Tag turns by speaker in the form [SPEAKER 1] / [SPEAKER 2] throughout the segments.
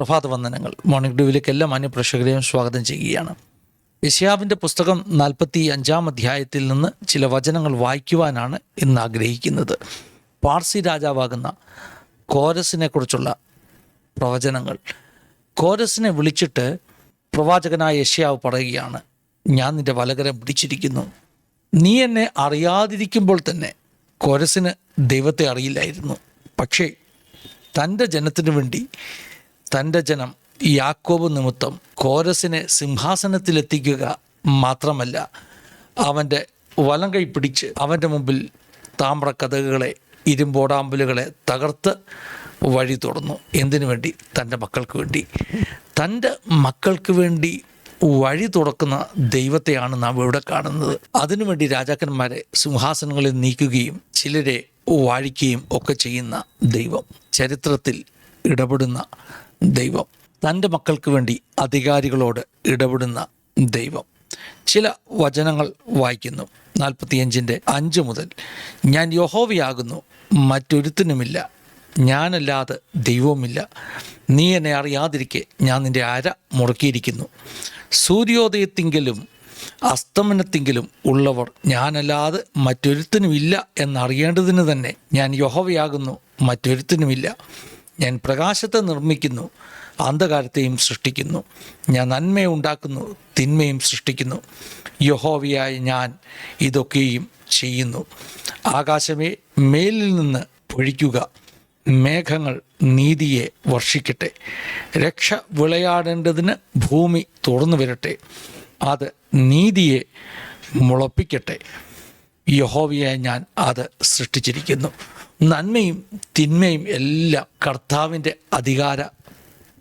[SPEAKER 1] പ്രഭാത വന്ദനങ്ങൾ. മോർണിംഗ് ഡ്യൂവിലേക്ക് എല്ലാ മാന്യപ്രേക്ഷകരെയും സ്വാഗതം ചെയ്യുകയാണ്. യശയാവിന്റെ പുസ്തകം നാൽപ്പത്തി അഞ്ചാം അധ്യായത്തിൽ നിന്ന് ചില വചനങ്ങൾ വായിക്കുവാനാണ് ഇന്ന് ആഗ്രഹിക്കുന്നത്. പാർസി രാജാവാകുന്ന കോരസിനെ കുറിച്ചുള്ള പ്രവചനങ്ങൾ. കോരസിനെ വിളിച്ചിട്ട് പ്രവാചകനായ യശയാവ് പറയുകയാണ് ഞാൻ നിന്റെ വലകരം പിടിച്ചിരിക്കുന്നു. നീ എന്നെ അറിയാതിരിക്കുമ്പോൾ തന്നെ കോരസിന് ദൈവത്തെ അറിയില്ലായിരുന്നു. പക്ഷേ തന്റെ ജനത്തിനു വേണ്ടി തന്റെ ജനം യാക്കോബ് നിമിത്തം കോരസിനെ സിംഹാസനത്തിലെത്തിക്കുക മാത്രമല്ല അവന്റെ വലം കൈ പിടിച്ച് അവന്റെ മുമ്പിൽ താമ്ര കഥകളെ ഇരുമ്പോടാമ്പലുകളെ തകർത്ത് വഴി തുറന്നു എന്തിനു വേണ്ടി? തന്റെ മക്കൾക്ക് വേണ്ടി. തന്റെ മക്കൾക്ക് വേണ്ടി വഴി തുറക്കുന്ന ദൈവത്തെയാണ് നാം ഇവിടെ കാണുന്നത്. അതിനുവേണ്ടി രാജാക്കന്മാരെ സിംഹാസനങ്ങളിൽ നീക്കുകയും ചിലരെ വാഴിക്കുകയും ഒക്കെ ചെയ്യുന്ന ദൈവം. ചരിത്രത്തിൽ ഇടപെടുന്ന ദൈവം. തന്റെ മക്കൾക്ക് വേണ്ടി അധികാരികളോട് ഇടപെടുന്ന ദൈവം. ചില വചനങ്ങൾ വായിക്കുന്നു. നാൽപ്പത്തിയഞ്ചിന്റെ അഞ്ച് മുതൽ ഞാൻ യഹോവയാകുന്നു മറ്റൊരുത്തിനുമില്ല. ഞാനല്ലാതെ ദൈവവുമില്ല. നീ എന്നെ അറിയാതിരിക്കെ ഞാൻ നിന്റെ അര മുറുക്കിയിരിക്കുന്നു. സൂര്യോദയത്തിങ്കിലും അസ്തമനത്തിങ്കിലും ഉള്ളവർ ഞാനല്ലാതെ മറ്റൊരുത്തിനുമില്ല എന്നറിയേണ്ടതിന് തന്നെ ഞാൻ യഹോവയാകുന്നു മറ്റൊരുത്തനുമില്ല. ഞാൻ പ്രകാശത്തെ നിർമ്മിക്കുന്നു അന്ധകാരത്തെയും സൃഷ്ടിക്കുന്നു. ഞാൻ നന്മയെ ഉണ്ടാക്കുന്നു തിന്മയും സൃഷ്ടിക്കുന്നു. യഹോവയായ ഞാൻ ഇതൊക്കെയും ചെയ്യുന്നു. ആകാശമേ മേലിൽ നിന്ന് പൊഴിക്കുക മേഘങ്ങൾ നീതിയെ വർഷിക്കട്ടെ. രക്ഷ വിളയാടേണ്ടതിന് ഭൂമി തുറന്നു വരട്ടെ. അത് നീതിയെ മുളപ്പിക്കട്ടെ. യഹോവയെ ഞാൻ അത് സൃഷ്ടിച്ചിരിക്കുന്നു. നന്മയും തിന്മയും എല്ലാം കർത്താവിന്റെ അധികാര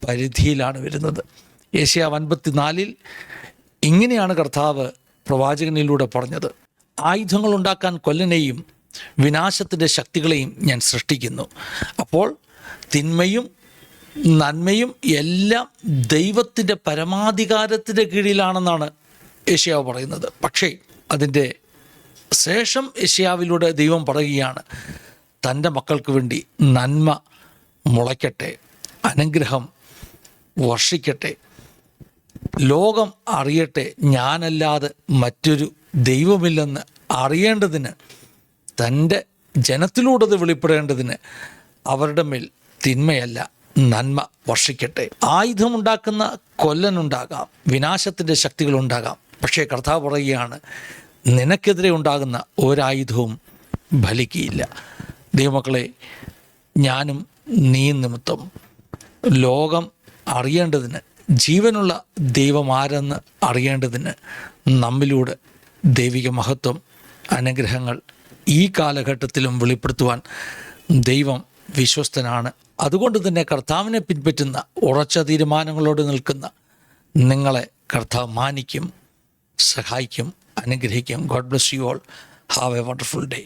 [SPEAKER 1] പരിധിയിലാണ് വരുന്നത്. ഏഷ്യ അൻപത്തിനാലിൽ ഇങ്ങനെയാണ് കർത്താവ് പ്രവാചകനിലൂടെ പറഞ്ഞത്. ആയുധങ്ങൾ ഉണ്ടാക്കാൻ കൊല്ലനെയും വിനാശത്തിന്റെ ശക്തികളെയും ഞാൻ സൃഷ്ടിക്കുന്നു. അപ്പോൾ തിന്മയും നന്മയും എല്ലാം ദൈവത്തിന്റെ പരമാധികാരത്തിന്റെ കീഴിലാണെന്നാണ് ഏഷ്യാവ് പറയുന്നത്. പക്ഷേ അതിന്റെ ശേഷം ഏഷ്യാവിലൂടെ ദൈവം പറയുകയാണ് തന്റെ മക്കൾക്ക് വേണ്ടി നന്മ മുളയ്ക്കട്ടെ അനുഗ്രഹം വർഷിക്കട്ടെ. ലോകം അറിയട്ടെ ഞാനല്ലാതെ മറ്റൊരു ദൈവമില്ലെന്ന് അറിയേണ്ടതിന് തന്റെ ജനത്തിലൂടെ അത് വെളിപ്പെടേണ്ടതിന് അവരുടെ മേൽ തിന്മയല്ല നന്മ വർഷിക്കട്ടെ. ആയുധമുണ്ടാക്കുന്ന കൊല്ലനുണ്ടാകാം വിനാശത്തിന്റെ ശക്തികളുണ്ടാകാം. പക്ഷേ കർത്താവ് പറയുകയാണ് നിനക്കെതിരെ ഉണ്ടാകുന്ന ഒരായുധവും ഫലിക്കുകയില്ല ദൈവമക്കളെ ഞാനും നീ നിമിത്തം ലോകം അറിയേണ്ടതിന് ജീവനുള്ള ദൈവം ആരെന്ന് അറിയേണ്ടതിന് നമ്മിലൂടെ ദൈവിക മഹത്വം അനുഗ്രഹങ്ങൾ ഈ കാലഘട്ടത്തിലും വെളിപ്പെടുത്തുവാൻ ദൈവം വിശ്വസ്തനാണ്. അതുകൊണ്ട് തന്നെ കർത്താവിനെ പിൻപറ്റുന്ന ഉറച്ച തീരുമാനങ്ങളോട് നിൽക്കുന്ന നിങ്ങളെ കർത്താവ് മാനിക്കും സഹായിക്കും അനുഗ്രഹിക്കും. God bless you all have a wonderful day